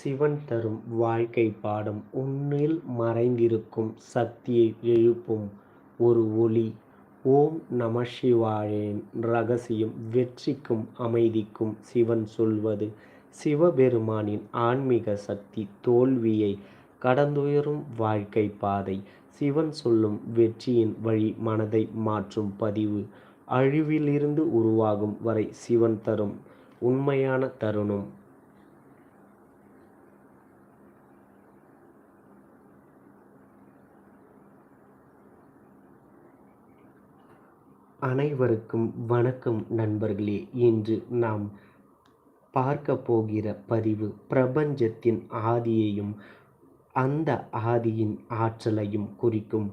சிவன் தரும் வாழ்க்கை பாடம் உன்னில் மறைந்திருக்கும் சக்தியை எழுப்பும் ஒரு ஒளி. ஓம் நமசிவாயவின் ரகசியம் வெற்றிக்கும் அமைதிக்கும் சிவன் சொல்வது சிவபெருமானின் ஆன்மீக சக்தி தோல்வியை கடந்துயரும் வாழ்க்கை பாதை. சிவன் சொல்லும் வெற்றியின் வழி மனதை மாற்றும் பதிவு. அழிவிலிருந்து உருவாகும் வரை சிவன் தரும் உண்மையான தருணம். அனைவருக்கும் வணக்கம் நண்பர்களே இன்று நாம் பார்க்க போகிற பதிவு பிரபஞ்சத்தின் ஆதியையும் அந்த ஆதியின் ஆற்றலையும் குறிக்கும்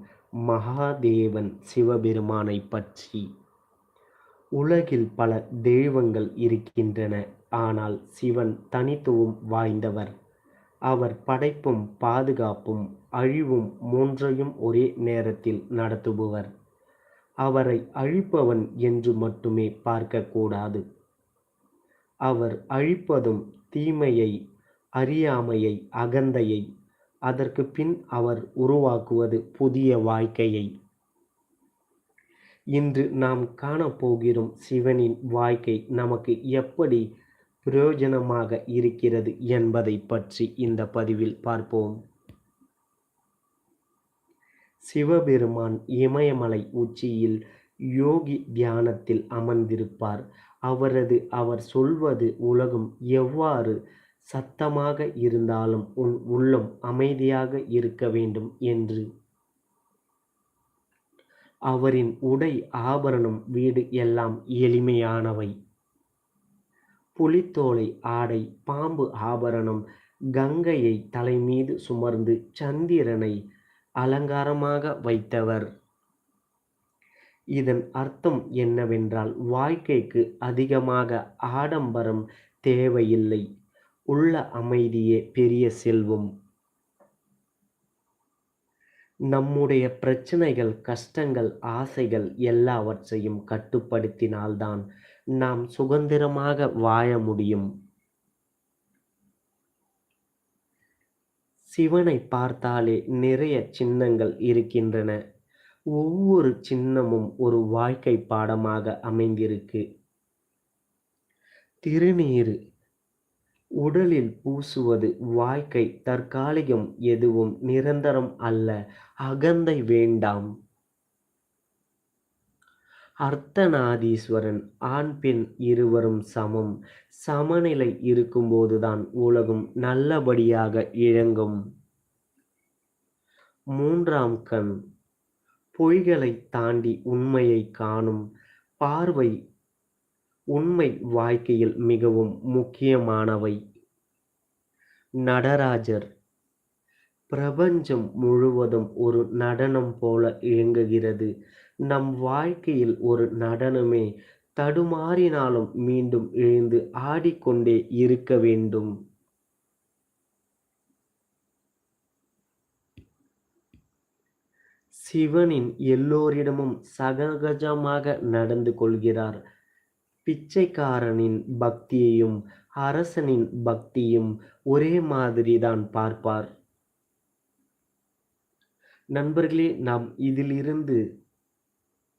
மகாதேவன் சிவபெருமானை பற்றி. உலகில் பல தெய்வங்கள் இருக்கின்றன ஆனால் சிவன் தனித்துவம் வாய்ந்தவர். அவர் படைப்பும் பாதுகாப்பும் அழிவும் மூன்றையும் ஒரே நேரத்தில் நடத்துபவர். அவரை அழிப்பவன் என்று மட்டுமே பார்க்கக்கூடாது அவர் அழிப்பதும் தீமையை அறியாமையை அகந்தையை அதற்குப் பின் அவர் உருவாக்குவது புதிய வாழ்க்கையை. இன்று நாம் காணப்போகிறோம் சிவனின் வாழ்க்கை நமக்கு எப்படி பிரயோஜனமாக இருக்கிறது என்பதைப் பற்றி இந்த பதிவில் பார்ப்போம். சிவபெருமான் இமயமலை உச்சியில் யோகி தியானத்தில் அமர்ந்திருப்பார். அவரது அவர் சொல்வது உலகம் எவ்வாறு சத்தமாக இருந்தாலும் உன் உள்ளம் அமைதியாக இருக்க வேண்டும் என்று. அவரின் உடை ஆபரணம் வீடு எல்லாம் எளிமையானவை. புலித்தோலை ஆடை பாம்பு ஆபரணம் கங்கையை தலைமீது சுமர்ந்து சந்திரனை அலங்காரமாக வைத்தவர். இதன் அர்த்தம் என்னவென்றால் வாழ்க்கைக்கு அதிகமாக ஆடம்பரம் தேவையில்லை. உள்ள அமைதியே பெரிய செல்வம். நம்முடைய பிரச்சனைகள் கஷ்டங்கள் ஆசைகள் எல்லாவற்றையும் கட்டுப்படுத்தினால்தான் நாம் சுதந்திரமாக வாழ முடியும். சிவனைப் பார்த்தாலே நிறைய சின்னங்கள் இருக்கின்றன. ஒவ்வொரு சின்னமும் ஒரு வாழ்க்கை பாடமாக அமைந்திருக்கு. திருநீறு உடலில் பூசுவது வாழ்க்கை தற்காலிகம் எதுவும் நிரந்தரம் அல்ல. அகந்தை வேண்டாம். அர்த்தநாதீஸ்வரன் ஆண் பெண் இருவரும் சமம். சமநிலை இருக்கும்போதுதான் உலகம் நல்லபடியாக இழங்கும் மூன்றாம் கண் பொய்களை தாண்டி உண்மையை காணும் பார்வை உண்மை வாழ்க்கையில் மிகவும் முக்கியமானவை. நடராஜர் பிரபஞ்சம் முழுவதும் ஒரு நடனம் போல இயங்குகிறது. நம் வாழ்க்கையில் ஒரு நடனமே. தடுமாறினாலும் மீண்டும் எழுந்து ஆடிக்கொண்டே இருக்க வேண்டும். சிவனின் எல்லோரிடமும் சகஜமாக நடந்து கொள்கிறார். பிச்சைக்காரனின் பக்தியையும் அரசனின் பக்தியும் ஒரே மாதிரிதான் பார்ப்பார். நண்பர்களே நாம் இதிலிருந்து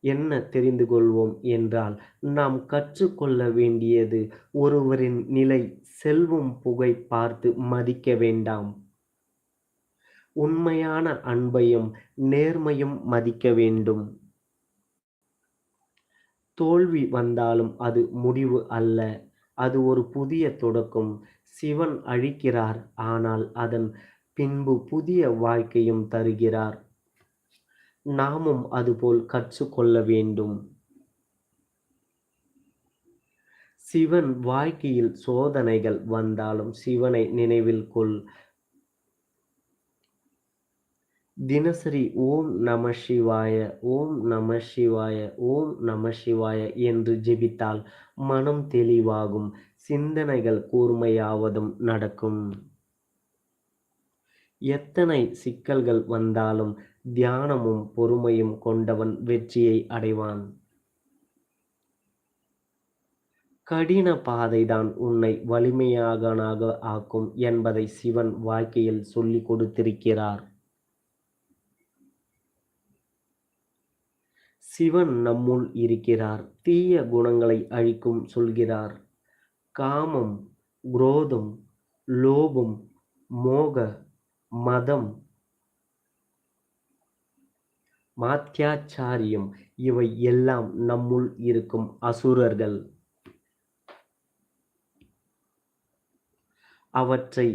என்ன தெரிந்து கொள்வோம் என்றால் நாம் கற்றுக்கொள்ள வேண்டியது ஒருவரின் நிலை செல்வம் புகை பார்த்து மதிக்க வேண்டாம். உண்மையான அன்பையும் நேர்மையும் மதிக்க வேண்டும். தோல்வி வந்தாலும் அது முடிவு அல்ல. அது ஒரு புதிய தொடக்கம். சிவன் அழிக்கிறார் ஆனால் அதன் பின்பு புதிய வாழ்க்கையும் தருகிறார். நாமும் அதுபோல் கற்றுக்கொள்ள வேண்டும். சிவன் வாழ்க்கையில் சோதனைகள் வந்தாலும் சிவனை நினைவில் கொள். தினசரி ஓம் நமசிவாய ஓம் நமசிவாய ஓம் நமசிவாய என்று ஜெபித்தால் மனம் தெளிவாகும். சிந்தனைகள் கூர்மையாவதும் நடக்கும். எத்தனை சிக்கல்கள் வந்தாலும் தியானமும் பொறுமையும் கொண்டவன் வெற்றியை அடைவான். கடின பாதைதான் உன்னை வலிமையாகனாக ஆக்கும் என்பதை சிவன் வாழ்க்கையில் சொல்லிக் கொடுத்திருக்கிறார். சிவன் நம்முள் இருக்கிறார். தீய குணங்களை அழிக்கும் சொல்கிறார். காமம் குரோதம் லோபம் மோக மதம் மாத்தியாச்சாரியம் இவை எல்லாம் நம்முள் இருக்கும் அசுரர்கள். அவற்றை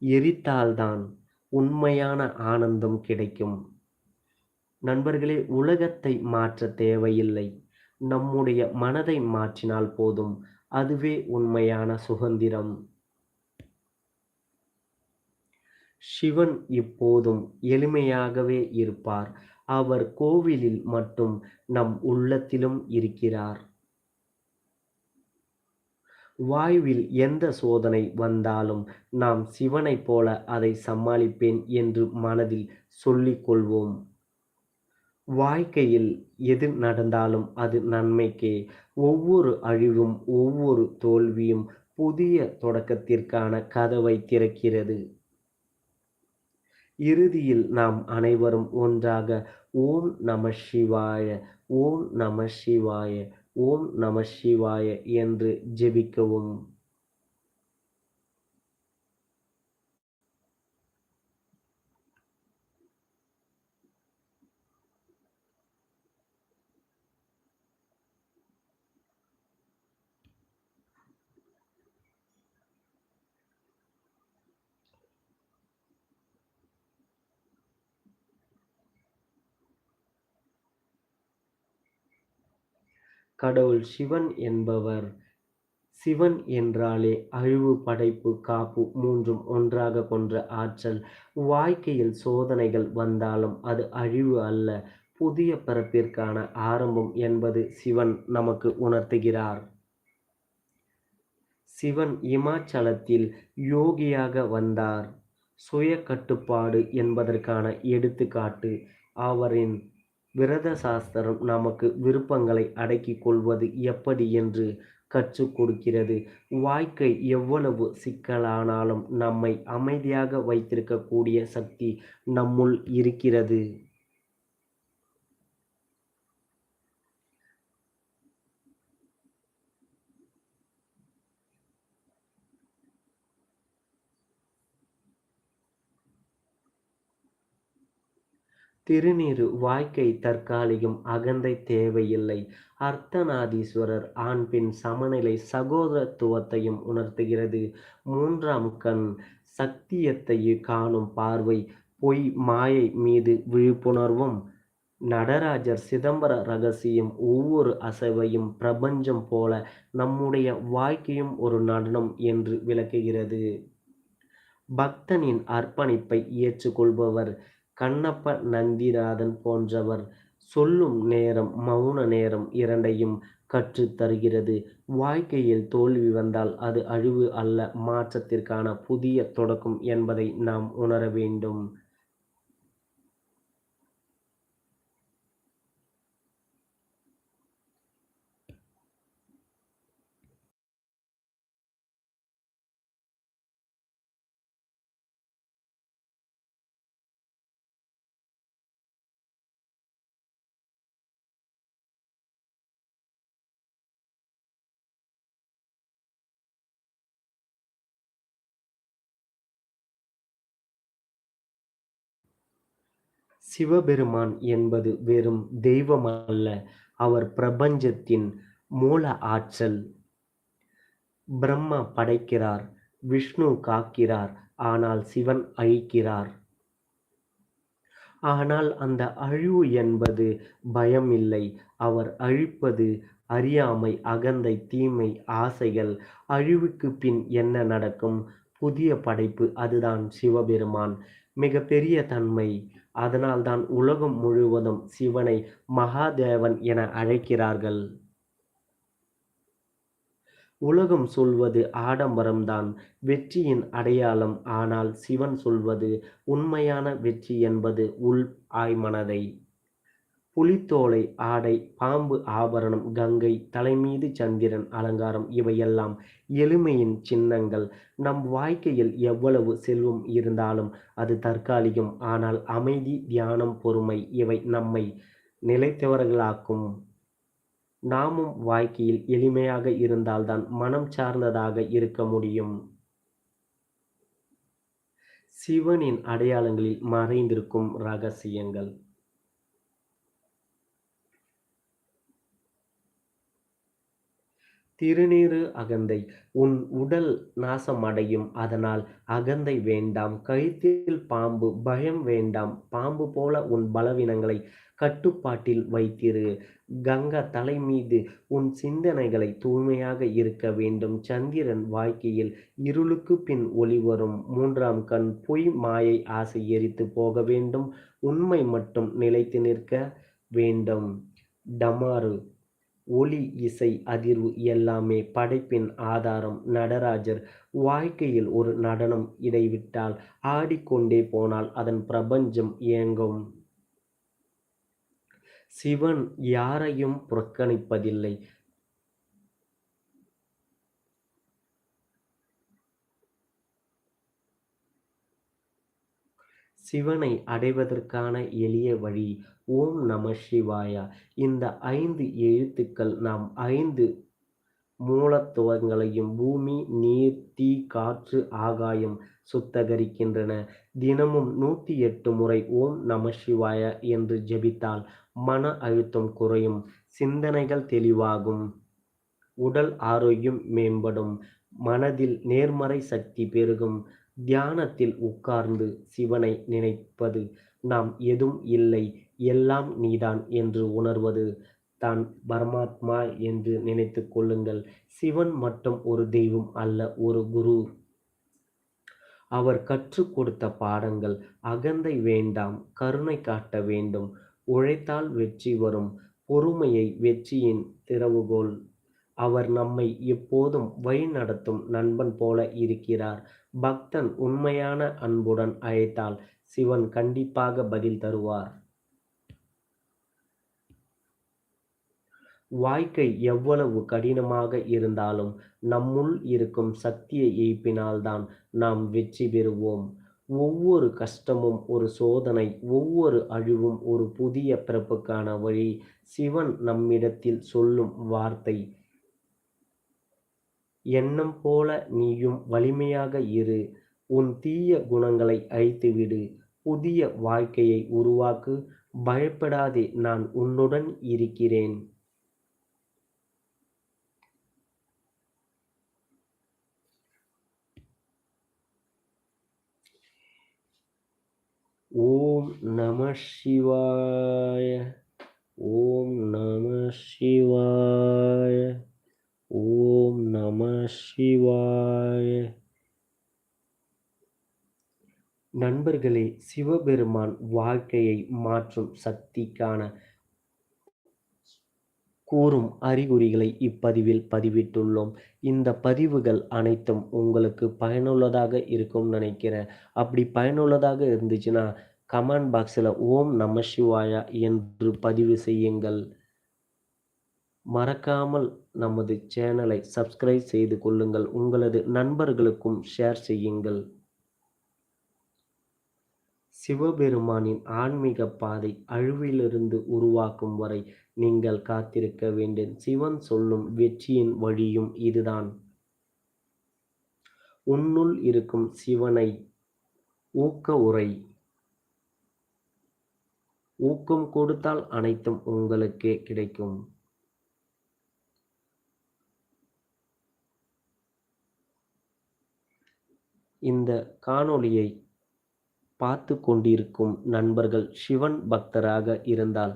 எரித்தால்தான் உண்மையான ஆனந்தம் கிடைக்கும். நண்பர்களே உலகத்தை மாற்ற தேவையில்லை. நம்முடைய மனதை மாற்றினால் போதும். அதுவே உண்மையான சுதந்திரம். சிவன் இப்போதும் எளிமையாகவே இருப்பார். அவர் கோவிலில் மட்டும் நம் உள்ளத்திலும் இருக்கிறார். வாயுவில் எந்த சோதனை வந்தாலும் நாம் சிவனைப் போல அதை சமாளிப்பேன் என்று மனதில் சொல்லிக் கொள்வோம். வாழ்க்கையில் எது நடந்தாலும் அது நன்மைக்கே. ஒவ்வொரு அழிவும் ஒவ்வொரு தோல்வியும் புதிய தொடக்கத்திற்கான கதவை திறக்கிறது. இறுதியில் நாம் அனைவரும் ஒன்றாக ஓம் நம சிவாய ஓம் நம சிவாய ஓம் நம சிவாய என்று ஜெபிக்கவும். கடவுள் சிவன் என்பவர். சிவன் என்றாலே அழிவு படைப்பு காப்பு மூன்றும் ஒன்றாக கொன்ற ஆற்றல். வாழ்க்கையில் சோதனைகள் வந்தாலும் அது அழிவு அல்ல. புதிய பிறப்பிற்கான ஆரம்பம் என்பது சிவன் நமக்கு உணர்த்துகிறார். சிவன் இமாச்சலத்தில் யோகியாக வந்தார். சுய கட்டுப்பாடு என்பதற்கான எடுத்துக்காட்டு அவரின் விரத சாஸ்திரம் நமக்கு விருப்பங்களை அடக்கிக் கொள்வது எப்படி என்று கற்றுக் கொடுக்கிறது. வாழ்க்கை எவ்வளவு சிக்கலானாலும் நம்மை அமைதியாக வைத்திருக்கக்கூடிய சக்தி நம்முள் இருக்கிறது. திருநீறு வாழ்க்கை தற்காலிகம் அகந்தை தேவையில்லை. அர்த்தநாதீஸ்வரர் ஆண் பெண் சமநிலை சகோதரத்துவத்தையும் உணர்த்துகிறது. மூன்றாம் கண் சக்தியத்தையே காணும் பார்வை பொய் மாயை மீது விழிப்புணர்வும் நடராஜர் சிதம்பர ரகசியம் ஒவ்வொரு அசைவையும் பிரபஞ்சம் போல நம்முடைய வாழ்க்கையும் ஒரு நடனம் என்று விளக்குகிறது. பக்தனின் அர்ப்பணிப்பை ஏற்றுக்கொள்பவர் கண்ணப்ப நந்திநாதன் போன்றவர் சொல்லும் நேரம் மௌன நேரம் இரண்டையும் கற்றுத் தருகிறது. வாழ்க்கையில் தோல்வி வந்தால் அது அழிவு அல்ல மாற்றத்திற்கான புதிய தொடக்கம் என்பதை நாம் உணர வேண்டும். சிவபெருமான் என்பது வெறும் தெய்வம் அல்ல அவர் பிரபஞ்சத்தின் மூல ஆற்றல். பிரம்மா படைக்கிறார் விஷ்ணு காக்கிறார் ஆனால் சிவன் அழிக்கிறார். ஆனால் அந்த அழிவு என்பது பயம் இல்லை அவர் அழிப்பது அறியாமை அகந்தை தீமை ஆசைகள். அழிவுக்கு பின் என்ன நடக்கும்? புதிய படைப்பு அதுதான் சிவபெருமான். மிகப்பெரிய தன்மை அதனால்தான் உலகம் முழுவதும் சிவனை மகாதேவன் என அழைக்கிறார்கள். உலகம் சொல்வது ஆடம்பரம்தான் வெற்றியின் அடையாளம். ஆனால் சிவன் சொல்வது உண்மையான வெற்றி என்பது உள் ஆய்மனதை. புலித்தோலை ஆடை பாம்பு ஆபரணம் கங்கை தலைமீது சந்திரன் அலங்காரம் இவையெல்லாம் எளிமையின் சின்னங்கள். நம் வாழ்க்கையில் எவ்வளவு செல்வம் இருந்தாலும் அது தற்காலிகம். ஆனால் அமைதி தியானம் பொறுமை இவை நம்மை நிலைத்தவர்களாக்கும். நாமும் வாழ்க்கையில் எளிமையாக இருந்தால்தான் மனம் சார்ந்ததாக இருக்க முடியும். சிவனின் அடையாளங்களில் மறைந்திருக்கும் ரகசியங்கள். திருநீறு அகந்தை. உன் உடல் நாசம் அடையும் அதனால் அகந்தை வேண்டாம். கழுத்தில் பாம்பு பயம் வேண்டாம். பாம்பு போல உன் பலவீனங்களை கட்டுப்பாட்டில் வைத்திரு. கங்கா தலை மீது உன் சிந்தனைகளை தூய்மையாக இருக்க வேண்டும். சந்திரன் வாழ்க்கையில் இருளுக்கு பின் ஒளி வரும். மூன்றாம் கண் பொய் மாயை ஆசை எரித்து போக வேண்டும். உண்மை மட்டும் நிலைத்து நிற்க வேண்டும். டமாரு ஒளி இசை அதிர்வு எல்லாமே படைப்பின் ஆதாரம். நடராஜர் வாழ்க்கையில் ஒரு நடனம் இடைவிட்டால் ஆடிக்கொண்டே போனால் அதன் பிரபஞ்சம் இயங்கும். சிவன் யாரையும் புறக்கணிப்பதில்லை. சிவனை அடைவதற்கான எளிய வழி ஓம் நம சிவாயா. இந்த ஐந்து எழுத்துக்கள் நாம் ஐந்து மூலத்துவங்களையும் பூமி நீர் தீ காற்று ஆகாயம் சுத்தகரிக்கின்றன. தினமும் நூற்றி எட்டு முறை ஓம் நம சிவாய என்று ஜெபித்தால் மன அழுத்தம் குறையும் சிந்தனைகள் தெளிவாகும் உடல் ஆரோக்கியம் மேம்படும் மனதில் நேர்மறை சக்தி பெருகும் தியானத்தில் உட்கார்ந்து சிவனை நினைப்பது நாம் எதுவும் இல்லை எல்லாம் நீதான் என்று உணர்வது தான் பரமாத்மா என்று நினைத்து கொள்ளுங்கள். சிவன் மட்டும் ஒரு தெய்வம் அல்ல ஒரு குரு. அவர் கற்றுக் கொடுத்த பாடங்கள் அகந்தை வேண்டாம் கருணை காட்ட வேண்டும் உழைத்தால் வெற்றி வரும் பொறுமையை வெற்றியின் திறவுகோல் அவர் நம்மை எப்போதும் வழி நடத்தும் நண்பன் போல இருக்கிறார். பக்தன் உண்மையான அன்புடன் அழைத்தால் சிவன் கண்டிப்பாக பதில் தருவார். வாழ்க்கை எவ்வளவு கடினமாக இருந்தாலும் நம்முள் இருக்கும் சக்தியை எய்ப்பினால்தான் நாம் வெற்றி பெறுவோம். ஒவ்வொரு கஷ்டமும் ஒரு சோதனை ஒவ்வொரு அழிவும் ஒரு புதிய பிறப்புக்கான வழி. சிவன் நம்மிடத்தில் சொல்லும் வார்த்தை எண்ணம் போல நீயும் வலிமையாக இரு. உன் தீய குணங்களை அழித்துவிடு. புதிய வாழ்க்கையை உருவாக்கு. பயப்படாதே நான் உன்னுடன் இருக்கிறேன். ஓம் நம சிவாய ஓம் நம சிவாய ஓம் நம சிவாய. நண்பர்களே சிவபெருமான் வாழ்க்கையை மாற்றும் சக்திக்கான கூறும் அறிகுறிகளை இப்பதிவில் பதிவிட்டுள்ளோம். இந்த பதிவுகள் அனைத்தும் உங்களுக்கு பயனுள்ளதாக இருக்கும் நினைக்கிறேன். அப்படி பயனுள்ளதாக இருந்துச்சுன்னா கமெண்ட் பாக்ஸில் ஓம் நம சிவாயா என்று பதிவு செய்யுங்கள். மறக்காமல் நமது சேனலை சப்ஸ்கிரைப் செய்து கொள்ளுங்கள். உங்களது நண்பர்களுக்கும் ஷேர் செய்யுங்கள். சிவபெருமானின் ஆன்மீக பாதை அழிவிலிருந்து உருவாக்கும் வரை நீங்கள் காத்திருக்க வேண்டும். சிவன் சொல்லும் வெற்றியின் வழியும் இதுதான். உன்னுள் இருக்கும் சிவனை ஊக்க உரை. ஊக்கம் கொடுத்தால் அனைத்தும் உங்களுக்கே கிடைக்கும். இந்த காணொளியை பார்த்து கொண்டிருக்கும் நண்பர்கள் சிவன் பக்தராக இருந்தால்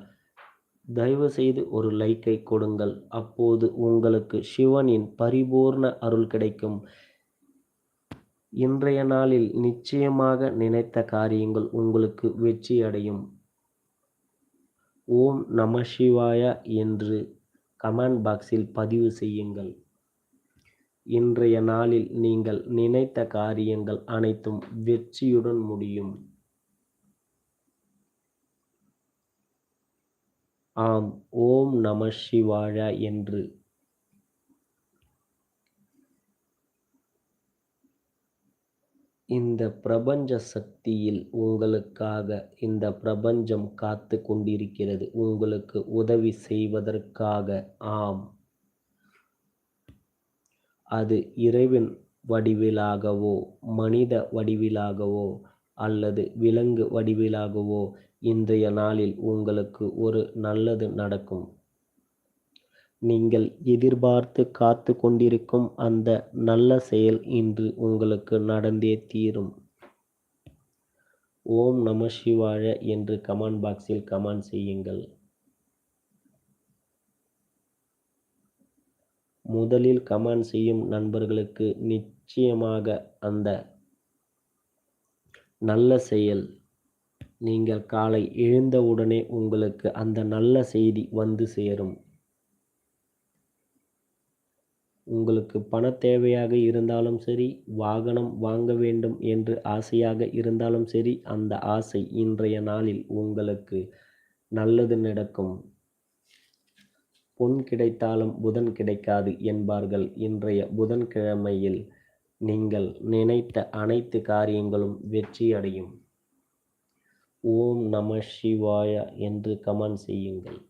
தயவு செய்து ஒரு லைக்கை கொடுங்கள். அப்போது உங்களுக்கு சிவனின் பரிபூர்ண அருள் கிடைக்கும். இன்றைய நாளில் நிச்சயமாக நினைத்த காரியங்கள் உங்களுக்கு வெற்றி அடையும். ஓம் நம சிவாய என்று கமெண்ட் பாக்ஸில் பதிவு செய்யுங்கள். இன்றைய நாளில் நீங்கள் நினைத்த காரியங்கள் அனைத்தும் வெற்றியுடன் முடியும். ஆம் ஓம் நம சிவாழ என்று. இந்த பிரபஞ்ச சக்தியில் உங்களுக்காக இந்த பிரபஞ்சம் காத்து கொண்டிருக்கிறது. உங்களுக்கு உதவி செய்வதற்காக ஆம். அது இறைவன் வடிவிலாகவோ மனித வடிவிலாகவோ அல்லது விலங்கு வடிவிலாகவோ இன்றைய நாளில் உங்களுக்கு ஒரு நல்லது நடக்கும். நீங்கள் எதிர்பார்த்து காத்து கொண்டிருக்கும் அந்த நல்ல செயல் இன்று உங்களுக்கு நடந்தே தீரும். ஓம் நம சிவாய என்று கமெண்ட் பாக்ஸில் கமெண்ட் செய்யுங்கள். முதலில் கமெண்ட் செய்யும் நண்பர்களுக்கு நிச்சயமாக அந்த நல்ல செயல். நீங்கள் காலை எழுந்தவுடனே உங்களுக்கு அந்த நல்ல செய்தி வந்து சேரும். உங்களுக்கு பண தேவையாக இருந்தாலும் சரி வாகனம் வாங்க வேண்டும் என்று ஆசையாக இருந்தாலும் சரி அந்த ஆசை இன்றைய நாளில் உங்களுக்கு நல்லது நடக்கும். பொன் கிடைத்தாலும் புதன் கிடைக்காது என்பார்கள். இன்றைய புதன்கிழமையில் நீங்கள் நினைத்த அனைத்து காரியங்களும் வெற்றியடையும். ஓம் நம சிவாய என்று கமெண்ட் செய்யுங்கள்.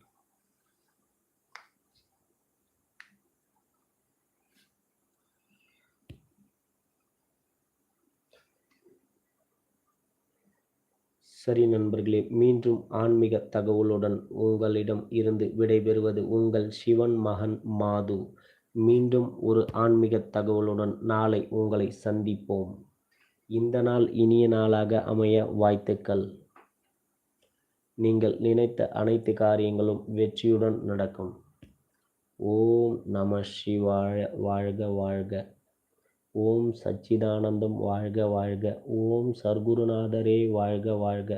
சரி நண்பர்களே மீண்டும் ஆன்மீக தகவலுடன் உங்களிடம் இருந்து விடைபெறுவது உங்கள் சிவன் மகன் மாது. மீண்டும் ஒரு ஆன்மீக தகவலுடன் நாளை உங்களை சந்திப்போம். இந்த நாள் இனிய நாளாக அமைய வாழ்த்துக்கள். நீங்கள் நினைத்த அனைத்து காரியங்களும் வெற்றியுடன் நடக்கும். ஓம் நம சிவாழ வாழ்க வாழ்க. ஓம் சச்சிதானந்தம் வாழ்க வாழ்க. ஓம் சர்க்குருநாதரே வாழ்க வாழ்க.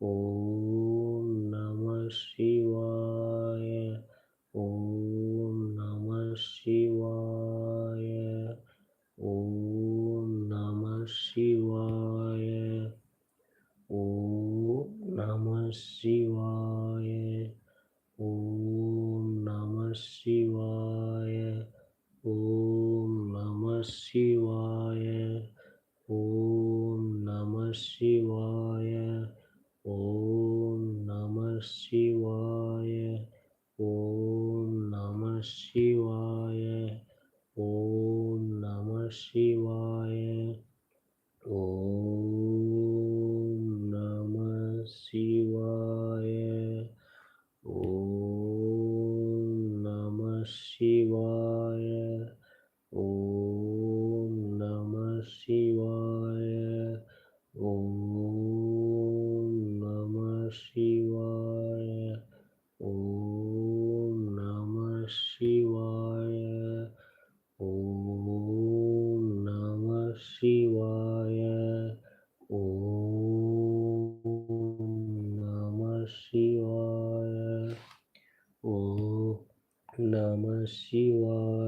ou 希望 She was.